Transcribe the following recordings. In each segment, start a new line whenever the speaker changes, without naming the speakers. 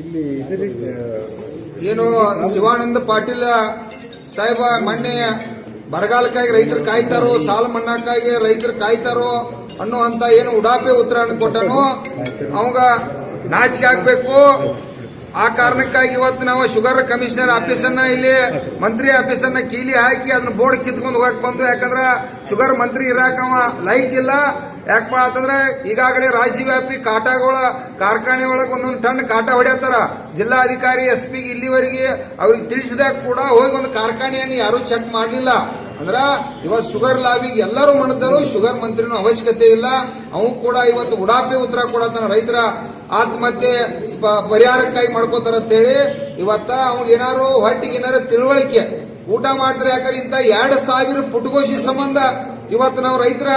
ಇಲ್ಲಿ
ಏನು, ಶಿವಾನಂದ ಪಾಟೀಲ ಸಾಹೇಬ ಮೊನ್ನೆ ಬರಗಾಲಕ್ಕಾಗಿ ರೈತರು ಕಾಯ್ತಾರೋ, ಸಾಲ ಮನ್ನಾಕ್ಕಾಗಿ ರೈತರು ಕಾಯ್ತಾರೋ ಅನ್ನುವಂತ ಏನು ಉಡಾಪೆ ಉತ್ತರವನ್ನು ಕೊಟ್ಟನು, ಅವಾಗ ನಾಚಿಕೆ ಆಗ್ಬೇಕು. ಆ ಕಾರಣಕ್ಕಾಗಿ ಇವತ್ತು ನಾವು ಶುಗರ್ ಕಮಿಷನರ್ ಆಫೀಸನ್ನ ಇಲ್ಲಿ ಮಂತ್ರಿ ಆಫೀಸನ್ನ ಕೀಲಿ ಹಾಕಿ ಅದನ್ನ ಬೋರ್ಡ್ ಕಿತ್ಕೊಂಡು ಹೋಗಕ್ ಬಂದು, ಯಾಕಂದ್ರ ಶುಗರ್ ಮಂತ್ರಿ ಇರಾಕ ಲೈಕ್ ಇಲ್ಲ. ಯಾಕಪ್ಪ ಅಂತಂದ್ರೆ ಈಗಾಗಲೇ ರಾಜ್ಯವ್ಯಾಪಿ ಕಾಟಾಗಳ ಕಾರ್ಖಾನೆ ಒಳಗೆ ಒಂದೊಂದು ಟನ್ ಕಾಟ ಹೊಡೆಯತ್ತಾರ ಜಿಲ್ಲಾಧಿಕಾರಿ ಎಸ್ ಪಿಗೆ ಇಲ್ಲಿವರೆಗೆ ಅವ್ರಿಗೆ ತಿಳಿಸಿದಾಗ ಕೂಡ ಹೋಗಿ ಒಂದು ಕಾರ್ಖಾನೆಯನ್ನು ಯಾರು ಚೆಕ್ ಮಾಡಲಿಲ್ಲ. ಅಂದ್ರ ಇವತ್ತು ಶುಗರ್ ಲಾಬಿಗೆ ಎಲ್ಲರೂ ಮನದಲ್ಲೂ ಶುಗರ್ ಮಂತ್ರಿನ ಅವಶ್ಯಕತೆ ಇಲ್ಲ. ಅವು ಕೂಡ ಇವತ್ತು ಉಡಾಪೆ ಉತ್ತರ ಕೊಡತಾನ ರೈತರ ಆತ್ಮಹತ್ಯೆ ಪರಿಹಾರಕ್ಕಾಗಿ ಮಾಡ್ಕೋತಾರ ಅಂತೇಳಿ ಇವತ್ತ ಅವ್ ಏನಾರು ಹೊಟ್ಟಿಗೆ ಏನಾರು ತಿಳುವಳಿಕೆ. ಊಟ ಮಾಡಿದ್ರೆ ಯಾಕಂದ್ರೆ ಇಂತ ಎರಡು ಸಾವಿರ ಪುಟ್ಗೋಷಿ ಸಂಬಂಧ ಇವತ್ತು ನಾವು ರೈತರ,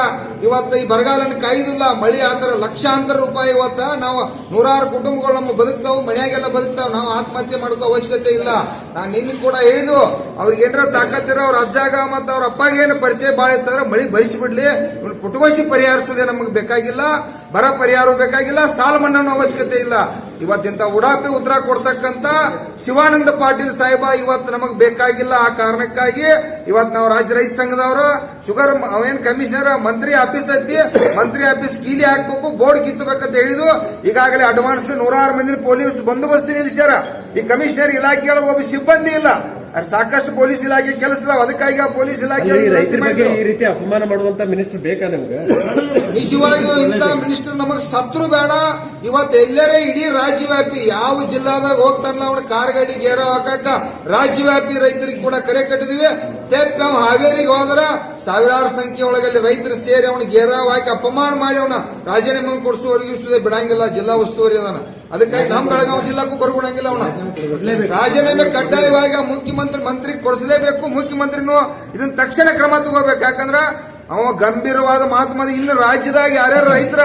ಇವತ್ತು ಈ ಬರಗಾಲನ ಕಾಯ್ದಿಲ್ಲ, ಮಳಿ ಆತರ ಲಕ್ಷಾಂತರ ರೂಪಾಯಿ ಇವತ್ತ ನಾವು ನೂರಾರು ಕುಟುಂಬಗಳು ನಮ್ಮ ಬದುಕ್ತಾವ್, ಮನೆಯಾಗೆಲ್ಲ ಬದುಕ್ತಾವ್, ನಾವು ಆತ್ಮಹತ್ಯೆ ಮಾಡ್ಕೋ ಅವಶ್ಯಕತೆ ಇಲ್ಲ. ನಾನು ನಿನ್ನೆ ಕೂಡ ಹೇಳಿದು ಅವ್ರಿಗೆ ಏನಾರ ತಾಕತ್ತಿರೋ ಅವ್ರ ಅಜ್ಜಾಗ ಮತ್ತು ಅವ್ರ ಅಪ್ಪಾಗ ಏನು ಪರಿಚಯ ಬಾಳ ಇತ್ತಂದ್ರೆ ಮಳಿ ಭರಿಸಿಬಿಡ್ಲಿ ಇವ್ರು ಪುಟುವಶಿ ಪರಿಹರಿಸೋದೇ ನಮಗೆ ಬೇಕಾಗಿಲ್ಲ, ಬರ ಪರಿಹಾರ ಬೇಕಾಗಿಲ್ಲ, ಸಾಲ ಮನ್ನಾನು ಅವಶ್ಯಕತೆ ಇಲ್ಲ. ಇವತ್ತಿಂತ ಉಡಾಪಿ ಉತ್ತರ ಕೊಡ್ತಕ್ಕಂತ ಶಿವಾನಂದ ಪಾಟೀಲ್ ಸಾಹೇಬ ಇವತ್ತು ನಮಗೆ ಬೇಕಾಗಿಲ್ಲ ಆ ಕಾರಣಕ್ಕಾಗಿ ಇವತ್ತು ನಾವು ರಾಜ್ಯ ರೈತ ಸಂಘದವರು, ಶುಗರ್ ಅವೇನ್ ಕಮಿಷನರ್, ಮಂತ್ರಿ ಆಫೀಸ್ ಐತಿ, ಮಂತ್ರಿ ಆಫೀಸ್ ಕೀಲಿ ಹಾಕ್ಬೇಕು, ಬೋರ್ಡ್ ಕಿತ್ತಬೇಕಂತ ಹೇಳಿದು ಈಗಾಗಲೇ ಅಡ್ವಾನ್ಸ್ ನೂರಾರು ಮಂದಿ ಪೊಲೀಸ್ ಬಂದೋಬಸ್ತಿ ನಿಲ್ಲಿಸ್ಯಾರ. ಈ ಕಮಿಷನರ್ ಇಲಾಖೆಯೊಳಗೆ ಒಬ್ಬ ಸಿಬ್ಬಂದಿ ಇಲ್ಲ. ಸಾಕಷ್ಟು ಪೊಲೀಸ್ ಇಲಾಖೆ ಕೆಲಸ ಅದಕ್ಕಾಗಿ ಆ ಪೊಲೀಸ್ ಇಲಾಖೆ
ಈ ರೀತಿ ಅಪಮಾನ ಮಾಡುವಂತ ಮಿನಿಸ್ಟರ್ ಬೇಕಾ ನಿಮ್ಗೆ?
ನಿಜವಾಗಿಯೂ ಇಂಥ ಮಿನಿಸ್ಟರ್ ನಮಗೆ ಸತ್ರು ಬೇಡ. ಇವತ್ತು ಎಲ್ಲರೇ ಇಡೀ ರಾಜ್ಯವ್ಯಾಪಿ ಯಾವ ಜಿಲ್ಲಾದಾಗ ಹೋಗ್ತಾನಲ್ಲ ಅವನ ಕಾರ್ ಗಾಡಿ ಗೇರ ಹಾಕಕ್ಕ ರಾಜ್ಯವ್ಯಾಪಿ ರೈತರಿಗೆ ಕೂಡ ಕರೆ ಕಟ್ಟಿದಿವಿ. ತೆಪ್ಪಿ ಹಾವೇರಿಗೆ ಹೋದ್ರ ಸಾವಿರಾರು ಸಂಖ್ಯೆ ಒಳಗಲ್ಲಿ ರೈತರು ಸೇರಿ ಅವನ ಗೇರಾವ್ ಹಾಕಿ ಅಪಮಾನ ಮಾಡಿ ಅವನ ರಾಜೀನಾಮೆ ಕೊಡಿಸುವವರೆಗಿಸುವುದೇ ಬಿಡಂಗಿಲ್ಲ, ಜಿಲ್ಲಾ ಉಸ್ತುವಾರಿ ಅದಾನ. ಅದಕ್ಕಾಗಿ ನಮ್ಮ ಬೆಳಗಾವಿ ಜಿಲ್ಲಾಕ್ಕೂ ಬರ್ಕೊಡಂಗಿಲ್ಲ ಅವನ. ರಾಜೀನಾಮೆ ಕಡ್ಡಾಯವಾಗಿ ಮುಖ್ಯಮಂತ್ರಿ ಮಂತ್ರಿ ಕೊಡಿಸಲೇಬೇಕು, ಮುಖ್ಯಮಂತ್ರಿನೂ ಇದನ್ನ ತಕ್ಷಣ ಕ್ರಮ ತಗೋಬೇಕು. ಯಾಕಂದ್ರ ಅವ ಗಂಭೀರವಾದ ಮಾತು ಇನ್ನು ರಾಜ್ಯದಾಗ ಯಾರ್ಯಾರು ರೈತರ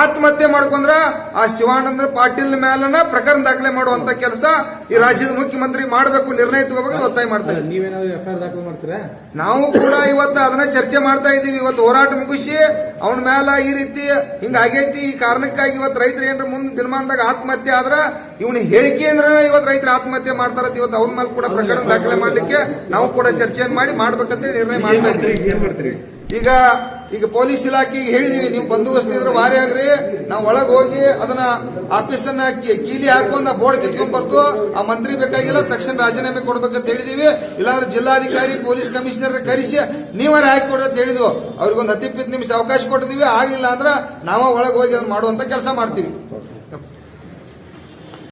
ಆತ್ಮಹತ್ಯೆ ಮಾಡ್ಕೊಂಡ್ರ ಆ ಶಿವಾನಂದ್ರ ಪಾಟೀಲ್ ಮೇಲನ ಪ್ರಕರಣ ದಾಖಲೆ ಮಾಡುವಂತ ಕೆಲಸ ಈ ರಾಜ್ಯದ ಮುಖ್ಯಮಂತ್ರಿ ಮಾಡಬೇಕು ನಿರ್ಣಯ ತಗೋಬೇಕು ಒತ್ತಾಯ ಮಾಡ್ತಾ ಇದ್ದೀವಿ ನಾವು ಕೂಡ ಇವತ್ತು ಅದನ್ನ ಚರ್ಚೆ ಮಾಡ್ತಾ ಇದೀವಿ ಇವತ್ತು ಹೋರಾಟ ಮುಗಿಸಿ ಅವನ ಮೇಲೆ ಈ ರೀತಿ ಹಿಂಗ ಆಗೈತಿ. ಈ ಕಾರಣಕ್ಕಾಗಿ ಇವತ್ತು ರೈತರು ಏನ್ರ ಮುಂದೆ ದಿನಮಾನದಾಗ ಆತ್ಮಹತ್ಯೆ ಆದ್ರ ಇವನ ಹೇಳಿಕೆ ಅಂದ್ರೆ ಇವತ್ತು ರೈತರು ಆತ್ಮಹತ್ಯೆ ಮಾಡ್ತಾರ ಇವತ್ತು ಅವನ ಮೇಲೆ ಕೂಡ ಪ್ರಕರಣ ದಾಖಲೆ ಮಾಡ್ಲಿಕ್ಕೆ ನಾವು ಕೂಡ ಚರ್ಚೆಯನ್ನು ಮಾಡಿ ಮಾಡ್ಬೇಕಂತ ನಿರ್ಣಯ ಮಾಡ್ತಾ ಇದ್ದೀವಿ. ಈಗ ಈಗ ಪೊಲೀಸ್ ಇಲಾಖೆಗೆ ಹೇಳಿದೀವಿ, ನೀವು ಬಂದೋಬಸ್ತ್ ಇದ್ರೆ ವಾರಿ ಆಗ್ರಿ. ನಾವು ಒಳಗೆ ಹೋಗಿ ಅದನ್ನ ಆಫೀಸನ್ನ ಕೀಲಿ ಹಾಕೊಂಡ್ ಬೋರ್ಡ್ ಕಿತ್ಕೊಂಡ್ ಬರ್ತು ಆ ಮಂತ್ರಿ ಬೇಕಾಗಿಲ್ಲ, ತಕ್ಷಣ ರಾಜೀನಾಮೆ ಕೊಡ್ಬೇಕಂತ ಹೇಳಿದೀವಿ. ಇಲ್ಲಾಂದ್ರೆ ಜಿಲ್ಲಾಧಿಕಾರಿ, ಪೊಲೀಸ್ ಕಮಿಷನರ್ ಕರೆಸಿ ನೀವರ ಹಾಕಿ ಅಂತ ಹೇಳಿದ್ವು. ಅವ್ರಿಗೊಂದು ಹತ್ತಿಪ್ಪತ್ತು ನಿಮಿಷ ಅವಕಾಶ ಕೊಟ್ಟಿದೀವಿ. ಆಗಿಲ್ಲ ಅಂದ್ರೆ ನಾವ ಒಳಗೆ ಹೋಗಿ ಅದನ್ನ ಮಾಡುವಂತ ಕೆಲಸ ಮಾಡ್ತೀವಿ.